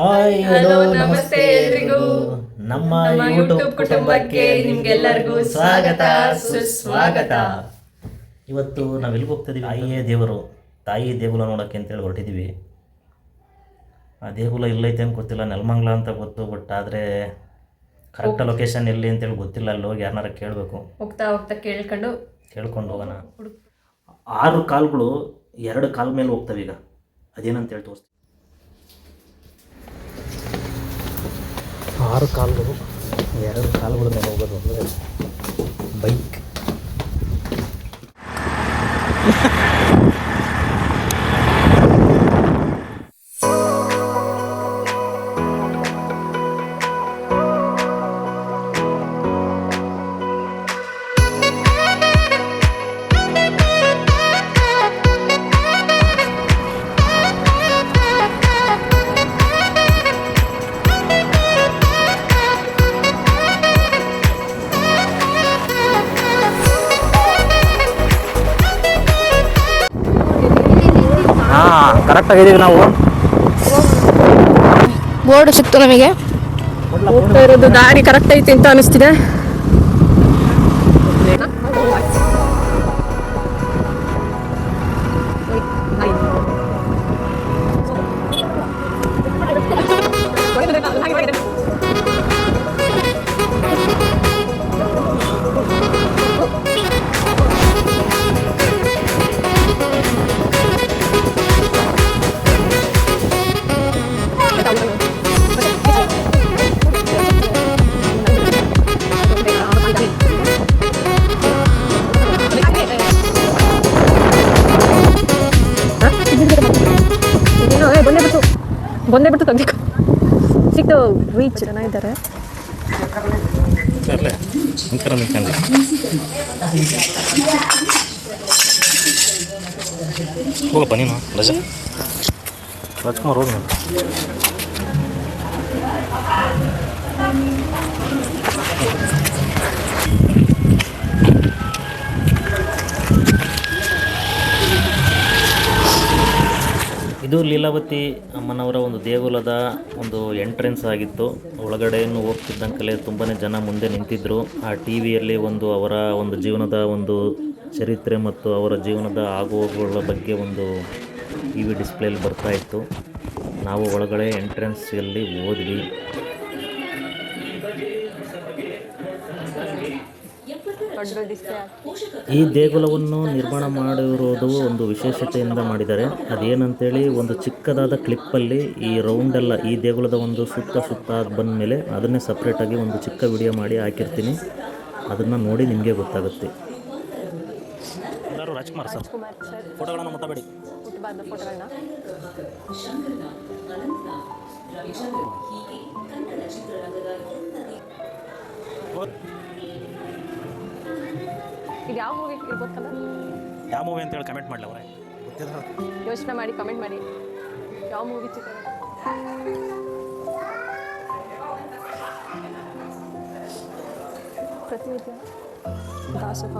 Hi hello ನಮಸ್ತೆ ಎಲ್ರಿಗೂ. ನಮ್ಮ ಯೂಟ್ಯೂಬ್ ಕುಟುಂಬಕ್ಕೆ ನಿಮ್ಗೆಲ್ಲರಿಗೂ ಸ್ವಾಗತ ಸುಸ್ವಾಗತ. ಸುಸ್ವಾಗತ ಇವತ್ತು ನಾವು ಎಲ್ಲಿಗೆ ಹೋಗ್ತಿದ್ದೀವಿ ತಾಯಿಯೇ ದೇವರು. ತಾಯಿ ದೇಗುಲ ನೋಡೋಕ್ಕೆ ಅಂತೇಳಿ ಹೊರಟಿದ್ದೀವಿ ಆ ದೇಗುಲ ಇಲ್ಲೈತೆ ಅಂತ ಗೊತ್ತಿಲ್ಲ. ನೆಲಮಂಗ್ಲ ಅಂತ ಗೊತ್ತು ಬಟ್ ಆದರೆ ಕರೆಕ್ಟ್ ಲೊಕೇಶನ್ ಎಲ್ಲಿ ಅಂತೇಳಿ ಗೊತ್ತಿಲ್ಲ. ಅಲ್ಲಿ ಹೋಗಿ ಯಾರನ್ನಾರ ಕೇಳಬೇಕು. ಹೋಗ್ತಾ ಹೋಗ್ತಾ ಕೇಳ್ಕೊಂಡು ಕೇಳ್ಕೊಂಡು ಹೋಗೋಣ. ಆರು ಕಾಲುಗಳು ಎರಡು ಕಾಲ ಮೇಲೆ ಹೋಗ್ತವೆ ಈಗ. ಅದೇನಂತೇಳಿ ತೋರಿಸ್ತೀವಿ ಆರು ಕಾಲುಗಳು ಎರಡು ಕಾಲುಗಳ ಮೇಲೆ ಹೋಗೋದು ಅಂದರೆ ಬೈಕ್ ಕರೆಕ್ಟಾಗಿ ಇದೀವಿ ನಾವು? ಬೋರ್ಡ್ ಸಿಕ್ತು ನಮಗೆ. ಹೋಗ್ತಾ ಇರೋದು ದಾರಿ ಕರೆಕ್ಟ್ ಐತಿ ಅಂತ ಅನಿಸ್ತಿದೆ. ತೆಗ್ದಿಕ ಸಿಕ್ತು ರೀಚ್ ಜನ ಇದ್ದಾರೆ ಹೋಗಪ್ಪ ನೀನು ರಜಾ. ರಾಜ್ಕುಮಾರ್ ಹೋಗಿ ಇದು ಲೀಲಾವತಿ ಅಮ್ಮನವರ ಒಂದು ದೇಗುಲದ ಒಂದು ಎಂಟ್ರೆನ್ಸ್ ಆಗಿತ್ತು. ಒಳಗಡೆಯನ್ನು ಹೋಗ್ತಿದ್ದಂಕಲೇ ತುಂಬಾ ಜನ ಮುಂದೆ ನಿಂತಿದ್ದರು ಆ ಟಿ ವಿಯಲ್ಲಿ ಒಂದು ಅವರ ಒಂದು ಜೀವನದ ಒಂದು ಚರಿತ್ರೆ ಮತ್ತು ಅವರ ಜೀವನದ ಆಗುಹೋಗುಗಳ ಬಗ್ಗೆ ಒಂದು ಟಿ ವಿ ಡಿಸ್ಪ್ಲೇಲಿ ಬರ್ತಾ ಇತ್ತು. ನಾವು ಒಳಗಡೆ ಎಂಟ್ರೆನ್ಸಲ್ಲಿ ಹೋದ್ವಿ. ಈ ದೇಗುಲವನ್ನು ನಿರ್ಮಾಣ ಮಾಡಿರೋದು ಒಂದು ವಿಶೇಷತೆಯಿಂದ ಮಾಡಿದ್ದಾರೆ. ಅದೇನಂತೇಳಿ ಒಂದು ಚಿಕ್ಕದಾದ ಕ್ಲಿಪ್ಪಲ್ಲಿ ಈ ರೌಂಡೆಲ್ಲ ಈ ದೇಗುಲದ ಒಂದು ಸುತ್ತ ಸುತ್ತ ಬಂದ ಮೇಲೆ ಅದನ್ನೇ ಸಪ್ರೇಟಾಗಿ ಒಂದು ಚಿಕ್ಕ ವಿಡಿಯೋ ಮಾಡಿ ಹಾಕಿರ್ತೀನಿ. ಅದನ್ನು ನೋಡಿ ನಿಮಗೆ ಗೊತ್ತಾಗುತ್ತೆ. ರಾಜ್ಕುಮಾರ್ ಸರ್. ಫೋಟೋಗಳನ್ನು ಮುಟ್ಟಬೇಡಿ. ಫೋಟೋಗಳನ್ನ. ಇದು ಯಾವ ಮೂವಿ ಇರ್ಬೇಕಲ್ಲ ಯಾವ ಮೂವಿ ಅಂತೇಳಿ ಕಮೆಂಟ್ ಮಾಡಲಿ ಅವರೇ ಗೊತ್ತಿಲ್ಲ. ಯೋಚನೆ ಮಾಡಿ ಕಮೆಂಟ್ ಮಾಡಿ. ಯಾವ ಮೂವಿ ಚಿತ್ರ? ಪ್ರತಿನಿತ್ಯ? ದಾಸೋಹ.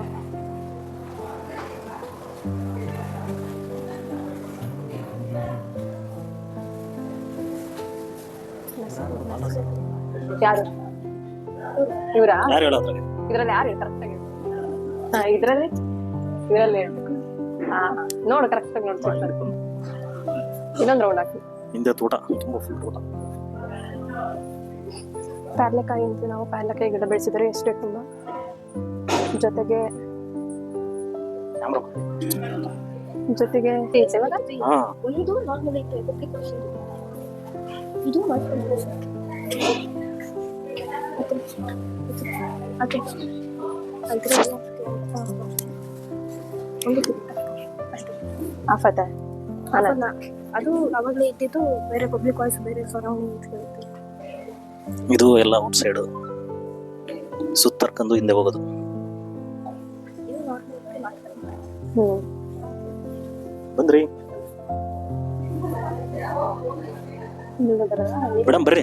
ಯಾರು? ಇವರಾ? ಯಾರು ಹೇಳೋದ್ರಾಗೆ ಇದ್ರಲ್ಲಿ ಯಾರು ಕರೆಕ್ಟ್ ಆಗಿ ಹಾ ಇದ್ರಲ್ಲಿ? ಇದರಲ್ಲಿ. ಹಾ ನೋಡು ಕರೆಕ್ಟ್ ಆಗಿ ನೋಡಿ ಇನ್ನೊಂದು ರೌಂಡ್ ಹಾಕಿ. ಹಿಂದೆ ತೋಟ ತುಂಬಾ ಫುಲ್ ತೋಟ. ಪ್ಯಾರ್ಲೆಕಾಯಿ ಅಂತ ನಾವು ಪ್ಯಾರ್ಲೆಕಾಯಿ ಗಿಡ ಬೆಳೆಸಿದ್ರೆ ಎಷ್ಟೇ ತುಂಬ? ಜೊತೆಗೆ ಜೊತೆಗೆ ಒಂದು ನಾರ್ಮಲ್ ಐತೆ ಇದು. ಮಾಡ್ಕೊಂಡು ಆಫತ? ಅಲ್ಲ. ಅದು ಅವಾಗಲೇ ಇದ್ದಿದ್ದು ಬೇರೆ ಪಬ್ಲಿಕ್ ವಾಯ್ಸ್ ಬೇರೆ ಸರೌಂಡಿಂಗ್ ಇದು ಎಲ್ಲ ಔಟ್ ಸೈಡು ಸುತ್ತರ್ಕೊಂಡು ಹಿಂದೆ ಹೋಗೋದು. ಬಂದ್ರಿ. ಮೇಡಮ್ ಬರ್ರಿ.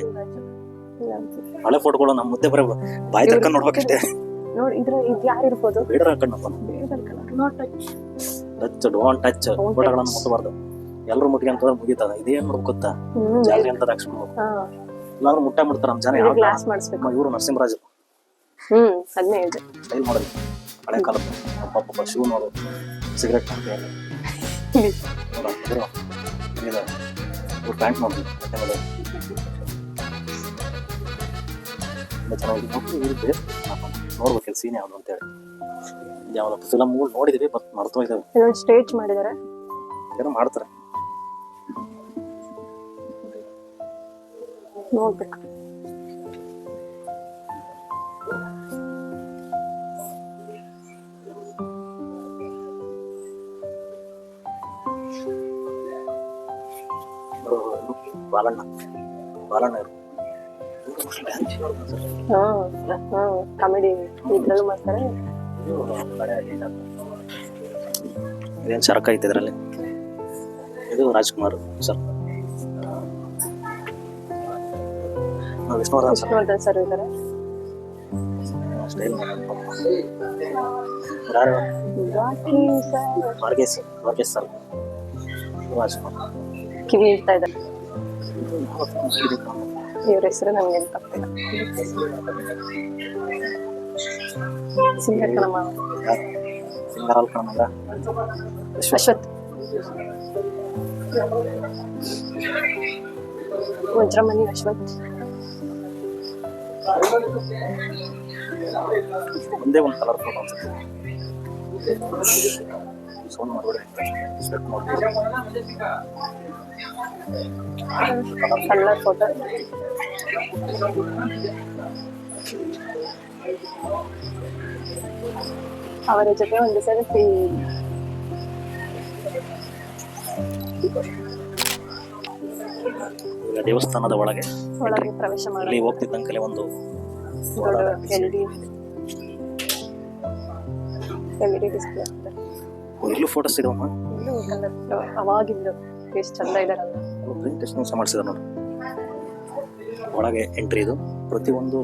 ಹಳೆ ಫೋಟೋಗಳು ನಮ್ಮ ಮುದ್ದೆ ಬರ ಬಾಯ್ ತರ್ಕೊಂಡ್ ನೋಡ್ಬೇಕಷ್ಟೇ. ನೋಡಿ ಇದ್ರ ಇದು ಯಾರು ಇರ್ಬೋದು? Bedara Kannappa colour not touch touch don't touch ಫೋಟೋಗಳನ್ನು ಮುಟ್ಟಬಾರ್ದು ಎಲ್ಲರೂ ಮುಟ್ಕೊಂತ ಮುಗಿತದ. ಇದೇನ್ ಮಾಡ್ಬೇಕು ಗೊತ್ತಾ? ಜಾಲರಿ ಅಂತ ಹಾಕ್ಸ್ಬೇಕು ಎಲ್ಲಾರು ಮುಟ್ಟ ಮಾಡ್ತಾರ ನಮ್ಮ ಜನ ಮಾಡಿಸ್ಬೇಕು. ಇವರು ನರಸಿಂಹರಾಜ್. ಹ್ಮ್ ಅದನ್ನೇ ಇದೆ. ಸ್ಟೈಲ್ ಮಾಡೋದು ಹಳೆ ಕಾಲದ ಅಪ್ಪ ಶೂ ನೋಡು. ಸಿಗರೆಟ್ ನೋಡು ಇವ್ರು ಪ್ಯಾಂಟ್ ನೋಡಿ. ಚೆನ್ನಾಗಿ ನೋಡಿ ಇರುತ್ತೆ ನೋಡ್ಬೇಕು ಸೀನ್ ಯಾವ್ದು ಅಂತೇಳಿ ಯಾವ ಫಿಲಮ್ ನೋಡಿದೀವಿ ಬಟ್ ಮರ್ತೋಯ್ತೇವೆ ಇದೊಂದು ಸ್ಟೇಜ್ ಮಾಡಿದ್ದಾರೆ ಏನೋ ಮಾಡ್ತಾರೆ. ನೋಡ್ಬೇಕು. ಬಾಲಣ್ಣ. ಬಾಲಣ್ಣ ಇವರು. ಹಾ ಕಾಮಿಡಿ ಇದ್ರಲ್ಲೂ ಮಾಡ್ತಾರೆ. ಇದೇನು ಚರಕ ಐತೆ ಇದರಲ್ಲಿ ಇದು Rajkumar sir Vishnuvardhan sir Vishnuvardhan sir ಇದ್ದಾರೆ. ಸ್ಟೈಲ್ ಯಾರು? ಬಾಕಿ ಸರ್ ವರ್ಗೇಶ್ ವರ್ಗೇಶ್ ಸರ್ ರಾಜ್ಕುಮಾರ್. ಕಿವಿ ಇಡ್ತಾ ಇದ್ದಾರೆ. ಇವ್ರ ಹೆಸರು ನಮ್ಗೆ ತಪ್ಪಿಲ್ಲ ಸಿಂಗರ್ ಕಣಮ್ಮ ಸಿಂಗರ್ ಅಲ್ ಕಣಮಂಗ ಅಶ್ವಥ್ ವಜ್ರಮಣಿ ಅಶ್ವಥ್ ಒಂದೇ ಒಂದು ಕಲರ್ ಫೋಟೋ ಅನ್ಸುತ್ತೆ ಮಾಡ್ಬೇಡಿ ಕಲರ್ ಫೋಟೋ ಅವರ ಜೊತೆ ಒಂದು ಸೆಲ್ಫಿ ದೇವಸ್ಥಾನದ ಒಳಗೆ ಒಳಗೆ ಪ್ರವೇಶ ಮಾಡಿ ಹೋಗ್ತಿದ್ದಂಕಲೆ ಒಂದು ಎಲ್ ಡಿ ಡಿಸ್ಪ್ಲೇ. ಇಲ್ಲೂ ಫೋಟೋಸ್ ಇದಾವಮ್ಮ ಇದು ಕಲರ್ ಅವಾಗಿಂದು ಎಷ್ಟು ಚಂದ ಇದಾರಲ್ಲ ಪ್ರಿಂಟ್ ಎಷ್ಟು ಸಹ ಮಾಡಿಸಿದಾರೆ ನೋಡಿ ಒಳಗೆ ಎಂಟ್ರಿ ಇದು. ಪ್ರತಿಯೊಂದು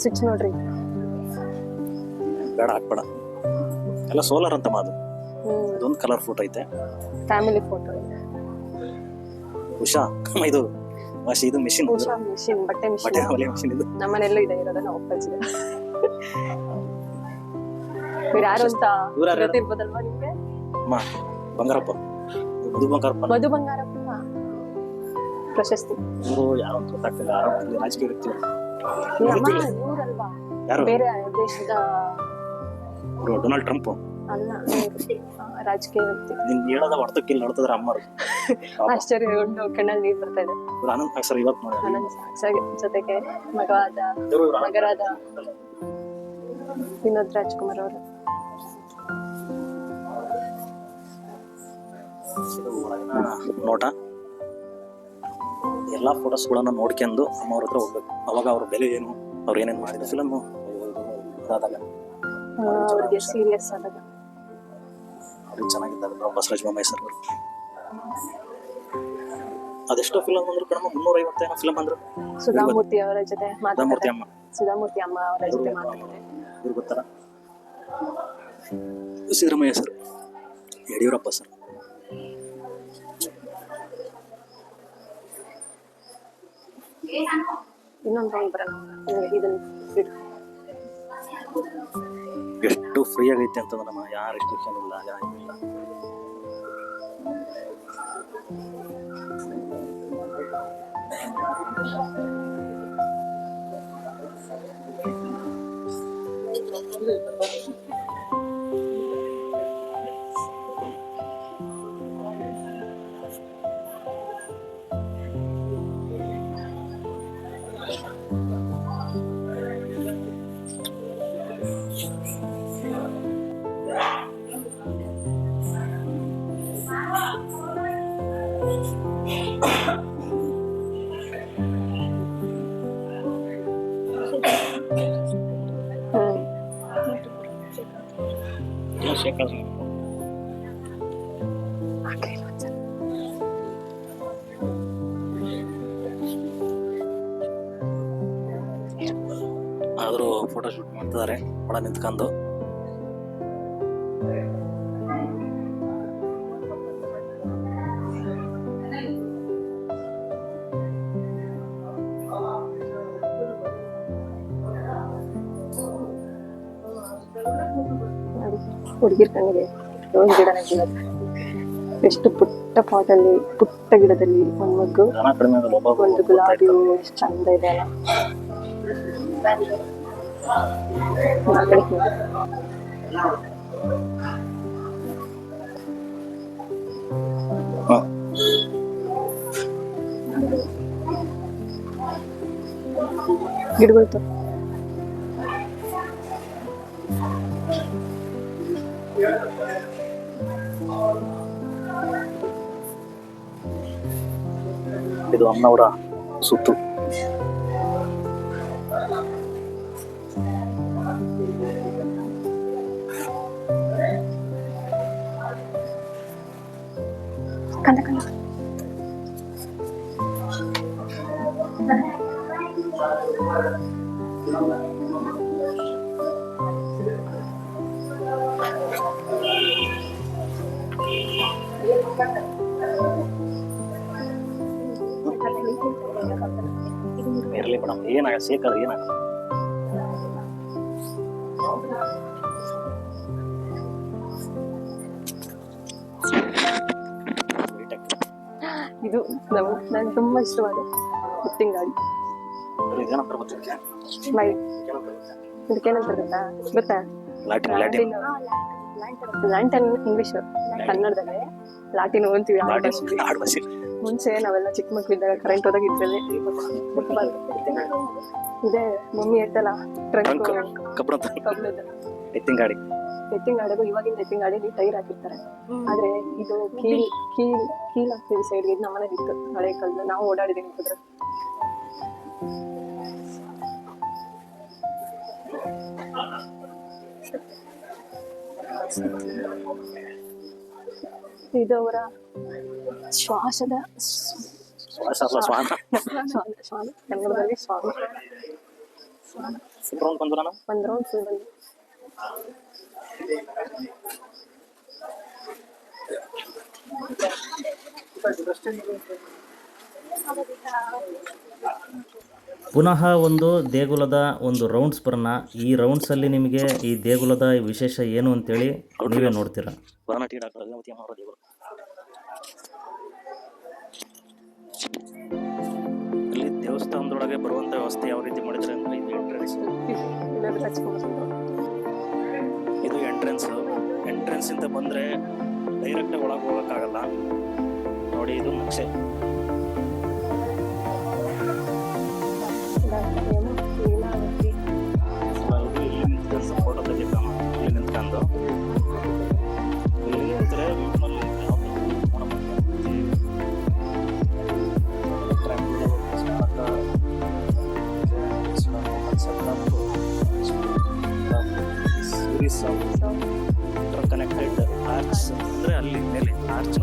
ಸ್ವಿಚ್ ನೋಡ್ರಿ. ಬೇಡ ಹಾಕ್ಬೇಡ. ಎಲ್ಲ ಸೋಲಾರ್ ಅಂತ ಮಾದು ಇದೊಂದು ಕಲರ್ ಫೋಟೋ ಐತೆ. ಫ್ಯಾಮಿಲಿ ಫೋಟೋ ಉಷಾ ಇದು. ವಾಶಿ ಇದು ಮಿಷಿನ್ ಉಷಾ ಮಿಷಿನ್ ಬಟ್ಟೆ ಬಟ್ಟೆ ಮಿಷಿನ್ ಹೊಲಿಯೋ ಮಿಷಿನ್ ಇದು. ನಮ್ಮನೆಲ್ಲ ಇದೆ ಇರೋದನ್ನ ಒಪ್ಪಿಸಿದೆ ಇವ್ರು ಯಾರು ಅಂತ ಇವ್ರು ಯಾರು? ಗೊತ್ತಿರ್ಬೋದಲ್ವಾ ನಿಮ್ಗೆ? ಅಮ್ಮ ಬಂಗಾರಪ್ಪ. ಮಧು ಬಂಗಾರಪ್ಪ ಮಧು ಬಂಗಾರಪ್ಪ ಪ್ರಶಸ್ತಿ. ಇವರು ಯಾರು ಅಂತ ಗೊತ್ತಾಗ್ತಿಲ್ಲ. ರಾಜಕೀಯ ವ್ಯಕ್ತಿ. ನಮ್ಮ ಇವ್ರಲ್ವಾ? ಯಾರು? ಬೇರೆ ದೇಶದ ಇವರು ಡೊನಾಲ್ಡ್ ಟ್ರಂಪ್. ಅಲ್ಲ ಇವ್ರು. ಆ, ರಾಜಕೀಯ ವ್ಯಕ್ತಿ. ನಿನ್ ಹೇಳದ ಹೊರ್ತಕ್ಕಿಲ್ಲ ನೋಡ್ತಿದ್ರೆ ಅಮ್ಮರು. ಆಶ್ಚರ್ಯ ಕಣ್ಣಲ್ಲಿ ನೀರು ಬರ್ತಾ ಇದೆ. ಇವ್ರು ಆನಂದ್ ಸರ್ ಇವತ್ತು ನೋಡಿ. ಆನಂದ್ ಸಾಕ್ಷಿ ಜೊತೆಗೆ ಮಗವಾದ ಮಗರಾದ ವಿನೋದ್ ರಾಜ್ಕುಮಾರ್ ಅವರು ನೋಟ. ಎಲ್ಲಾ ಫೋಟೋಸ್ಗಳನ್ನು ನೋಡ್ಕೊಂಡು ಅಮ್ಮವ್ರ ಹತ್ರ ಹೋಗ್ಬೇಕು. ಅವಾಗ ಅವ್ರ ಬೆಲೆ ಏನು ಅವ್ರು ಏನೇನು ಮಾಡಿದ ಫಿಲಮ್ ಅದಾದಾಗ. ಅವ್ರಿಗೆ ಸೀರಿಯಸ್ ಆದಾಗ. ಅವ್ರಿಗೆ ಚೆನ್ನಾಗಿದ್ದಾರೆ. ಬಸವರಾಜ ಬೊಮ್ಮಾಯಿ ಸರ್ ಅವರು. ಅದೆಷ್ಟೋ ಫಿಲಮ್ ಅಂದ್ರು ಕಣಮ್ಮ ಮುನ್ನೂರ ಐವತ್ತೇನೋ ಫಿಲಮ್ ಅಂದ್ರು ಸುಧಾಮೂರ್ತಿ ಅವರ ಜೊತೆ ಅಮ್ಮ. ಸುಧಾಮೂರ್ತಿ ಅಮ್ಮ ಅವರ ಜೊತೆ ಮಾತುಕತೆ ಇವ್ರು ಗೊತ್ತಾರ ಸಿದ್ದರಾಮಯ್ಯ ಸರ್ ಯಡಿಯೂರಪ್ಪ ಸರ್. ಇನ್ನೊಂದು ರೌಂಡ್ ಬರೋಣ. ನಿಮ್ಗೆ ಇದನ್ನ ಬಿಡು. ಎಷ್ಟು ಫ್ರೀ ಆಗೈತೆ ಅಂತಂದ್ರೆ ನಮ್ಮ ಯಾವ ರೆಸ್ಟ್ರಿಕ್ಷನ್ ಇಲ್ಲ ಯಾವ ಇಲ್ಲ 对东西 ಕೂಡ ನಿಂತ್ಕೊಂಡು. ಹುಡುಗಿರ್ ಕಣ್ಣಿಗೆ ಗಿಡ ಎಷ್ಟು ಪುಟ್ಟ ಪಾಟ್ ಅಲ್ಲಿ ಪುಟ್ಟ ಗಿಡದಲ್ಲಿ ಒಂದ್ ಮಗ್ಗು ಒಂದು ಗುಲಾಬಿ ಎಷ್ಟು ಚಂದ ಇದೆ ಅಲ್ಲ. ಆ ಕಡೆ ಹೋಗು. ಹಾ. ಗಿಡಗಳು ತಗೋ. ಇದು ಅಮ್ಮನವರ ಸುತ್ತು கந்த கந்த பேர்லேயே படம். ஏன் நாங்கள் ಇದು ನಮ್ ನನ್ಗೆ ತುಂಬಾ ಇಷ್ಟವಾದ ಮುತ್ತಿನ ಗಾಡಿ ಮೈ ಇದಕ್ಕೇನಂತ ಗೊತ್ತಾ? ಗೊತ್ತಾ ಲ್ಯಾಟಿನ್ ಇಂಗ್ಲಿಷ್ ಕನ್ನಡದಲ್ಲಿ ಲಾಟಿನ್ ಓದ್ತೀವಿ. ಮುಂಚೆ ನಾವೆಲ್ಲ ಚಿಕ್ಕ ಮಕ್ಕಳಿದ್ದಾಗ ಕರೆಂಟ್ ಹೋದಾಗ ಇದ್ರಲ್ಲಿ ಇದೆ ಮಮ್ಮಿ ಹೇಳ್ತಲ್ಲ ಟ್ರಂಕ್ ಟ್ರಂಕ್ ಕಬ್ಬಣ ಎತ್ತಿನ ಗಾಡಿ. ಎತ್ತಿನ ಗಾಡಿಗೂ ಇವಾಗಿನ ಎತ್ತಿನ ಗಾಡಿಲಿ ಟೈರ್ ಹಾಕಿರ್ತಾರೆ. ಆದ್ರೆ ಇದು ಕೀಲ್ ಕೀಲ್ ಕೀಲ್ ಹಾಕ್ತೀವಿ ಸೈಡ್ಗೆ ಇದು ನಮ್ಮನೆ ಇತ್ತು ಹಳೆ ಕಾಲದ ನಾವು ಓಡಾಡಿದೀವಿ ಅಂತಂದ್ರೆ ಇದು ಅವರ ಶ್ವಾಸದ ಸ್ವಾಮಿ ಪುನಃ ಒಂದು ದೇಗುಲದ ಒಂದು ರೌಂಡ್ಸ್ ಬರೋಣ. ಈ ರೌಂಡ್ಸ್ ಅಲ್ಲಿ ನಿಮಗೆ ಈ ದೇಗುಲದ ವಿಶೇಷ ಏನು ಅಂತೇಳಿ ನೀವೇ ನೋಡ್ತೀರಾ? ಇಲ್ಲಿ ದೇವಸ್ಥಾನದೊಳಗೆ ಬರುವಂತ ವ್ಯವಸ್ಥೆ ಯಾವ ರೀತಿ ಮಾಡಿದ್ರೆ ಅಂದ್ರೆ ಎಂಟ್ರೆನ್ಸ್ ಎಂಟ್ರೆನ್ಸ್ ಇಂದ ಬಂದ್ರೆ ಡೈರೆಕ್ಟ್ ಒಳಗೆ ಹೋಗಕ್ಕಾಗಲ್ಲ. ನೋಡಿ ಇದು ನಕ್ಷೆ ಆಫ್ ಕನೆಕ್ಟೆಡ್ ಆರ್ಚ್ ಅಂದ್ರೆ ಅಲ್ಲಿ ಮೇಲೆ ಆರ್ಚ್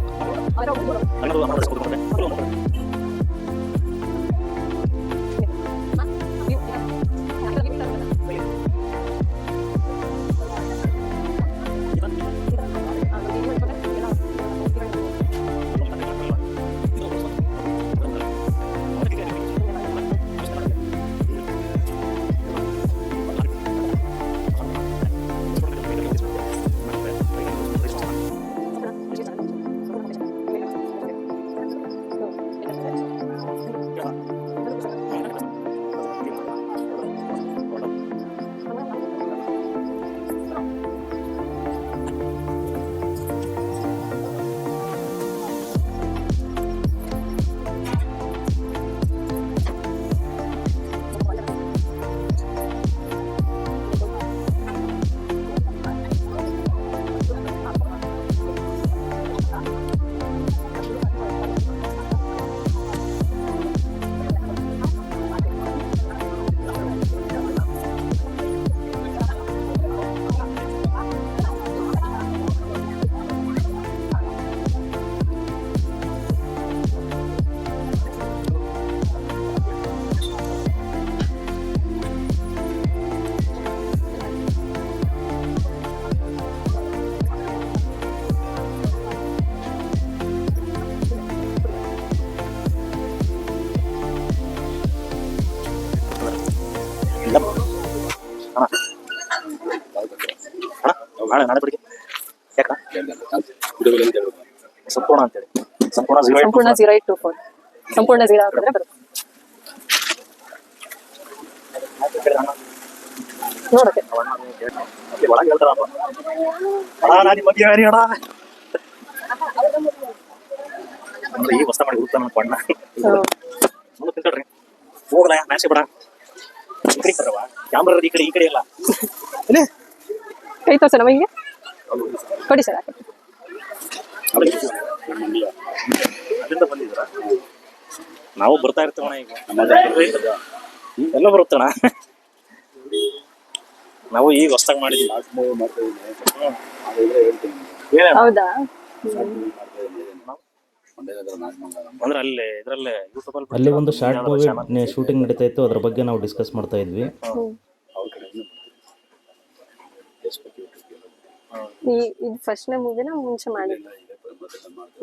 ಸಂಪೂರ್ಣ ಜೀರೋ ಏಟ್ ಟು ಫೋರ್ ಸಂಪೂರ್ಣ ಜೀರೋ ಹಾಕಿದ್ರೆ ಬರುತ್ತೆ. ನೋಡಕ್ಕೆ. ಈ ಹೊಸ ಮಾಡಿ ಹುಡುಕ್ತಾನ. ಸುಮ್ಮನೆ ತಿಳ್ಕೊಳ್ರಿ. ಹೋಗಲ್ಲ ನಾಶೆ ಬೇಡ. ಈ ಕಡೆ ಬರವ ಕ್ಯಾಮ್ರಾ ಈ ಕಡೆ ಈ ಕಡೆ ಇಲ್ಲ. ಕೈ ತೋರ್ಸಲ್ಲ ನಮಗೆ ಕೊಡಿ ಸರ್ ಹಾಕಿ ನಾವು ಬರ್ತಾ ಇರ್ತೇವಣ್ಣ ಈಗ. ಎಲ್ಲ ಬರುತ್ತಣ ನಾವು ಈಗ ಹೊಸ್ದಾಗ ಮಾಡಿದ್ವಿ ಏನೇ? ಹೌದಾ? ಅಂದ್ರೆ ಅಲ್ಲಿ ಇದ್ರಲ್ಲೇ ಯೂಟ್ಯೂಬ್ ಅಲ್ಲಿ ಅಲ್ಲಿ ಒಂದು ಶಾರ್ಟ್ ಮೂವಿ ಶೂಟಿಂಗ್ ನಡೀತಾ ಇತ್ತು. ಅದ್ರ ಬಗ್ಗೆ ನಾವು ಡಿಸ್ಕಸ್ ಮಾಡ್ತಾ ಇದ್ವಿ. ಈ ಇದು ಫಸ್ಟ್ನೇ ಮೂವಿನ ಮುಂಚೆ ಮಾಡಿದ್ದು?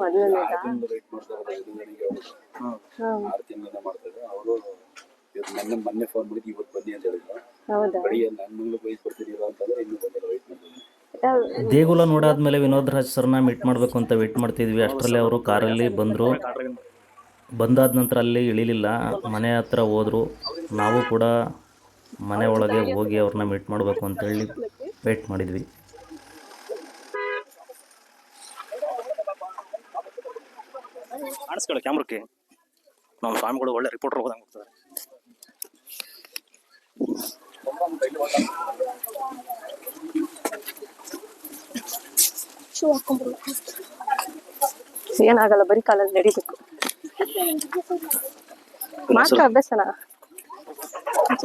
ಮೊದಲನೇದಾ ಹ್ಮ್ ಆರು ತಿಂಗಳಿಂದ ಮಾಡ್ತಾರೆ ಅವರು ಇವತ್ತು ಮೊನ್ನೆ ಮೊನ್ನೆ ಫೋನ್ ಮಾಡಿದ್ದು ಇವತ್ತು ಬನ್ನಿ ಅಂತ ಹೇಳಿದ್ರು. ಹೌದಾ? ಬರೀ ನನ್ನ ಮಂಗ್ಳು ಬೈಸ್ ಬರ್ತಿದ್ದೀರಾ ಅಂತಂದ್ರೆ ಇನ್ನೂ ಬಂದಿಲ್ಲ ವೆಯ್ಟ್ ಮಾಡ್ತೀನಿ. ದೇಗುಲ ನೋಡಾದ್ಮೇಲೆ ವಿನೋದ್ ರಾಜ್ ಸರ್ನ ಮೀಟ್ ಮಾಡಬೇಕು ಅಂತ ವೇಟ್ ಮಾಡ್ತಿದ್ವಿ. ಅಷ್ಟರಲ್ಲಿ ಅವರು ಕಾರಲ್ಲಿ ಬಂದರು. ಬಂದಾದ ನಂತರ ಅಲ್ಲಿ ಇಳಿಲಿಲ್ಲ. ಮನೆ ಹತ್ರ ಹೋದರು. ನಾವು ಕೂಡ ಮನೆ ಒಳಗೆ ಹೋಗಿ ಅವ್ರನ್ನ ಮೀಟ್ ಮಾಡಬೇಕು ಅಂತೇಳಿ ವೇಟ್ ಮಾಡಿದ್ವಿ. ಕಾಣಿಸ್ಕೊಳ್ಳಿ ಕ್ಯಾಮ್ರಕ್ಕೆ. ನಮ್ಮ ಸ್ವಾಮಿಗಳು ಒಳ್ಳೆ ರಿಪೋರ್ಟರ್ ಹೋದಂಗೆ ಹೋಗ್ತಾರೆ. ಶೂ ಹಾಕೊಂಡ್ರು. ಏನಾಗಲ್ಲ ಬರೀ ಕಾಲಲ್ಲಿ ನಡಿಬೇಕು. ಮಾತ್ರ ಅಭ್ಯಾಸನ?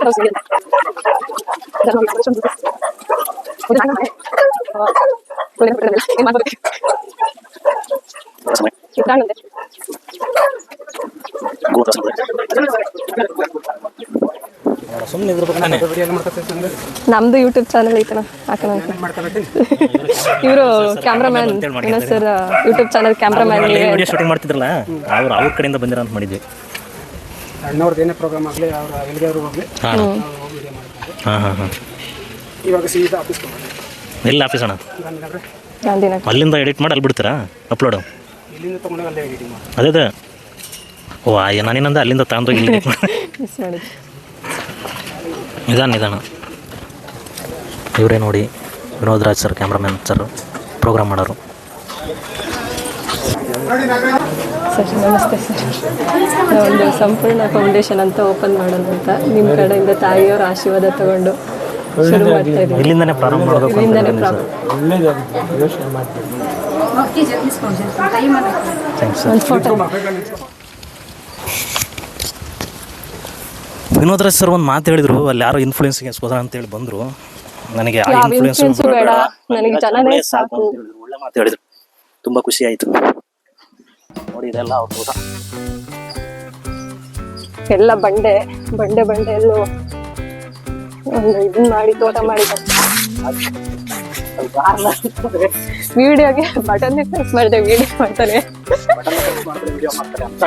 ಸುಮ್ಮನೆ ಇದ್ರಬೇಕು ನಾನೇ ನಮ್ದು ಯೂಟ್ಯೂಬ್ ಚಾನಲ್ ಐತನ ಹಾಕೋಣ ಇವರು cameraman Vinod sir YouTube channel cameraman video shooting ಮಾಡ್ತಿದ್ರಲ್ಲ ಅವ್ರು ಅವ್ರ ಕಡೆಯಿಂದ ಬಂದಿರ ಅಂತ ಮಾಡಿದ್ವಿ. ಅಣ್ಣವ್ರದ್ದು ಏನೇ ಪ್ರೋಗ್ರಾಮ್ ಆಗಲಿ ಅವರ ಎಲ್ಲಿಗಾದ್ರು ಅವರು ಹೋಗಲಿ ಹಾಂ. ಹಾಂ ಹಾಂ ಹಾಂ. ಇವಾಗ ಸೀದಾ ಆಫೀಸ್ಗೆ ಹೋಗೋದು ಎಲ್ಲಿ ಆಫೀಸ್ ಅಣ್ಣ? ಗಾಂಧಿನಗರ. ಅಲ್ಲಿಂದ ಎಡಿಟ್ ಮಾಡಿ ಅಲ್ಲಿ ಬಿಡ್ತೀರಾ? ಅಪ್ಲೋಡು ಇಲ್ಲಿಂದ ತೊಗೊಂಡಾಗ ಅಲ್ಲೇ ಎಡಿಟಿಂಗ್ ಮಾಡಿ. ಅದೇ ಅದೇ. ಓ ನಾನೇನಂದ ಅಲ್ಲಿಂದ ತಗೊಂಡೋಗಿ ಇಲ್ಲಿ edit ಮಾಡಿ. ಮಿಸ್ ಮಾಡಿದ್ವಿ ನಿಧಾನ ನಿಧಾನ. ಇವರೇ ನೋಡಿ Vinod Raj sir cameraman sir program ಮಾಡೋರು. ಸರ್ ನಮಸ್ತೆ ಸರ್. ಒಂದು ಸಂಪೂರ್ಣ ಫೌಂಡೇಶನ್ ಅಂತ ಓಪನ್ ಮಾಡೋಣ ಅಂತ ನಿಮ್ಮ ಕಡೆಯಿಂದ ತಾಯಿಯವರ ಆಶೀರ್ವಾದ ತಗೊಂಡು ಶುರು ಮಾಡ್ತಾ ಇದ್ದೀವಿ. ಇಲ್ಲಿಂದನೇ ಪ್ರಾರಂಭ ಮಾಡಬೇಕು ಇಲ್ಲಿಂದನೇ ಥ್ಯಾಂಕ್ಸ್ ಒಂದು ವಿನೋದ್ ರಾಜ್ ಸರ್ ಒಂದು ಮಾತು ಹೇಳಿದ್ರು ಅಲ್ಲಿ ಯಾರು ಇನ್ಫ್ಲೂಯೆನ್ಸ್ಗೆ ಅಂತ ಹೇಳಿ ಬಂದರು. ನನಗೆ ಆ ಯಾವ ಇನ್ಫ್ಲೂಯೆನ್ಸ್ influence ಬೇಡ, ನನಗೆ ಜನನೇ ಸಾಕು. ಒಳ್ಳೆ ಮಾತು ಹೇಳಿದ್ರು. ತುಂಬಾ ಖುಷಿ ಆಯ್ತು. ನೋಡಿ ಇದೆಲ್ಲ ಅವ್ರ ತೋಟ ಎಲ್ಲ ಬಂಡೆ ಬಂಡೆ ಬಂಡೆ ಎಲ್ಲೋ ಒಂದು ಇದನ್ನ ಮಾಡಿ ತೋಟ ಮಾಡಿ ವಿಡಿಯೋಗೆ ಬಟನ್ ಪ್ರೆಸ್ ಮಾಡಿದೆ ವಿಡಿಯೋ ಮಾಡ್ತಾನೆ. ವಿಡಿಯೋ ಮಾಡ್ತಾರೆ. ಅಂತ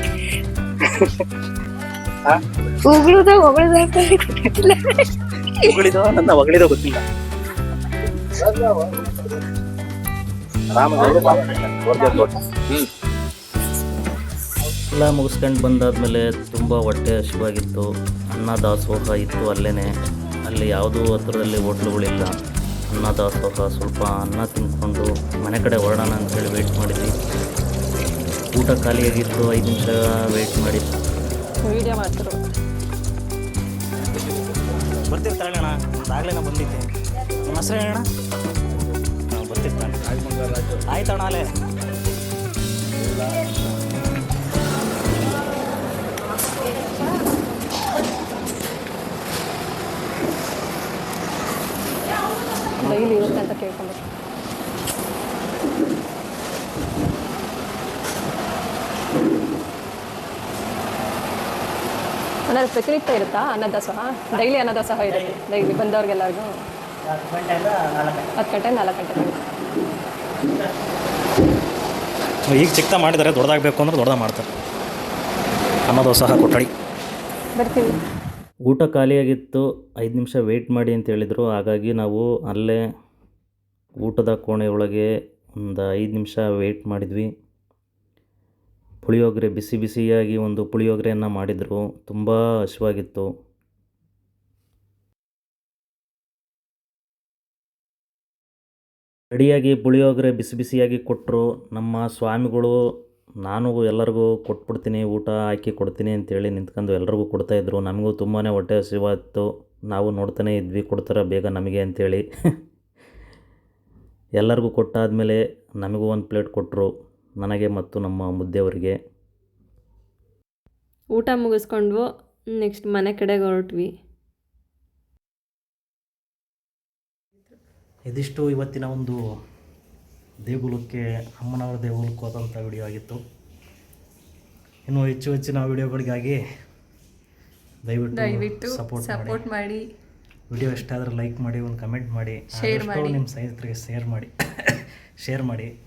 ಉಗುಳುದ ಹೊಗಳಿದೋ ನನ್ನ ಹೊಗಳಿದೋ ಗೊತ್ತಿಲ್ಲ. ಎಲ್ಲ ಮುಗಿಸ್ಕೊಂಡು ಬಂದಾದ್ಮೇಲೆ ತುಂಬ ಹೊಟ್ಟೆ ಹಸಿವಾಗಿತ್ತು. ಅನ್ನ ದಾಸೋಹ ಇತ್ತು ಅಲ್ಲೇ ಅಲ್ಲಿ ಯಾವುದೂ ಹತ್ರದಲ್ಲಿ ಹೋಟ್ಲುಗಳಿಲ್ಲ. ಅನ್ನ ದಾಸೋಹ ಸ್ವಲ್ಪ ಅನ್ನ ತಿಂದ್ಕೊಂಡು ಮನೆ ಕಡೆ ಹೊರಡೋಣ ಅಂತೇಳಿ ವೆಯ್ಟ್ ಮಾಡಿದ್ವಿ. ಊಟ ಖಾಲಿಯಾಗಿತ್ತು ಐದು ನಿಮಿಷ ವೆಯ್ಟ್ ಮಾಡಿ. ವಿಡಿಯೋ ಮಾಡ್ತಾರೆ. ಬರ್ತಿರ್ತಾಳೆ ಅಣ್ಣ ಆಗಲೇ ನಾ ಬಂದಿದ್ದೆ. ನಿಮ್ಮ ಹೆಸರು ಹೇಳಣ್ಣ? ಹಾಂ ಬರ್ತಿರ್ತಾನೆ ಅಣ್ಣ ಅಲ್ಲೇ. ಡೈಲಿ ಇರುತ್ತೆ ಅಂತ ಕೇಳ್ಕೊಂಡು. ಅಂದರೆ ಪ್ರತಿನಿತ್ಯ ಇರುತ್ತಾ? ಅನ್ನದಾಸೋಹ ಡೈಲಿ ಅನ್ನದಾಸೋಹ ಇರುತ್ತೆ. ಡೈಲಿ. ಬಂದವ್ರಿಗೆಲ್ಲರಿಗೂ. ಹತ್ತು ಗಂಟೆ ನಾಲ್ಕು ಗಂಟೆ. ಈಗ ಚಿಕ್ಕ ಮಾಡಿದರೆ ದೊಡ್ಡದಾಗಬೇಕು ಅಂದ್ರೆ ದೊಡ್ಡದಾಗ ಮಾಡ್ತಾರೆ. ಅನ್ನೋದು ಸಹ ಕೊಠಡಿ. ಬರ್ತೀವಿ. ಊಟ ಖಾಲಿಯಾಗಿತ್ತು. ಐದು ನಿಮಿಷ ವೆಯ್ಟ್ ಮಾಡಿ ಅಂತ ಹೇಳಿದರು. ಹಾಗಾಗಿ ನಾವು ಅಲ್ಲೇ ಊಟದ ಕೋಣೆಯೊಳಗೆ ಒಂದು ಐದು ನಿಮಿಷ ವೆಯ್ಟ್ ಮಾಡಿದ್ವಿ. ಪುಳಿಯೋಗರೆ, ಬಿಸಿ ಬಿಸಿಯಾಗಿ ಒಂದು ಪುಳಿಯೋಗರೆಯನ್ನು ಮಾಡಿದರು. ತುಂಬ ಹಸಿವಾಗಿತ್ತು. ರೆಡಿಯಾಗಿ ಪುಳಿಯೋಗರೆ ಬಿಸಿ ಬಿಸಿಯಾಗಿ ಕೊಟ್ಟರು ನಮ್ಮ ಸ್ವಾಮಿಗಳು, ನಾನು ಎಲ್ಲರಿಗೂ ಕೊಟ್ಬಿಡ್ತೀನಿ, ಊಟ ಹಾಕಿ ಕೊಡ್ತೀನಿ ಅಂತೇಳಿ ನಿಂತ್ಕೊಂಡು ಎಲ್ರಿಗೂ ಕೊಡ್ತಾಯಿದ್ರು ನಮಗೂ ತುಂಬಾ ಹೊಟ್ಟೆ ಹಸಿವಾಯಿತು. ನಾವು ನೋಡ್ತಾನೆ ಇದ್ವಿ, ಕೊಡ್ತಾರೆ ಬೇಗ ನಮಗೆ ಅಂತೇಳಿ. ಎಲ್ಲರಿಗೂ ಕೊಟ್ಟಾದಮೇಲೆ ನಮಗೂ ಒಂದು ಪ್ಲೇಟ್ ಕೊಟ್ಟರು ನನಗೆ ಮತ್ತು ನಮ್ಮ ಮುದ್ದೆಯವರಿಗೆ. ಊಟ ಮುಗಿಸ್ಕೊಂಡ್ವು ನೆಕ್ಸ್ಟ್ ಮನೆ ಕಡೆಗೆ ಹೊರಟ್ವಿ. ಇದಿಷ್ಟು ಇವತ್ತಿನ ಒಂದು ದೇಗುಲಕ್ಕೆ ಅಮ್ಮನವರ ದೇಗುಲಕ್ಕೆ ಹೋದಂಥ ವಿಡಿಯೋ ಆಗಿತ್ತು. ಇನ್ನು ಹೆಚ್ಚು ಹೆಚ್ಚಿನ ವಿಡಿಯೋಗಳಿಗಾಗಿ ದಯವಿಟ್ಟು ಸಪೋರ್ಟ್ ಮಾಡಿ. ಸಪೋರ್ಟ್ ಮಾಡಿ. ವಿಡಿಯೋ ಇಷ್ಟ ಆದರೆ ಲೈಕ್ ಮಾಡಿ ಒಂದು ಕಮೆಂಟ್ ಮಾಡಿ. ಶೇರ್ ಮಾಡಿ. ನಿಮ್ಮ ಸ್ನೇಹಿತರಿಗೆ ಶೇರ್ ಮಾಡಿ. ಶೇರ್ ಮಾಡಿ.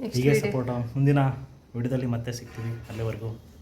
ಹೀಗೆ ಸಪೋರ್ಟ್ ಮುಂದಿನ ವಿಡಿಯೋದಲ್ಲಿ ಮತ್ತೆ ಸಿಗ್ತೀವಿ. ಅಲ್ಲಿವರೆಗೂ.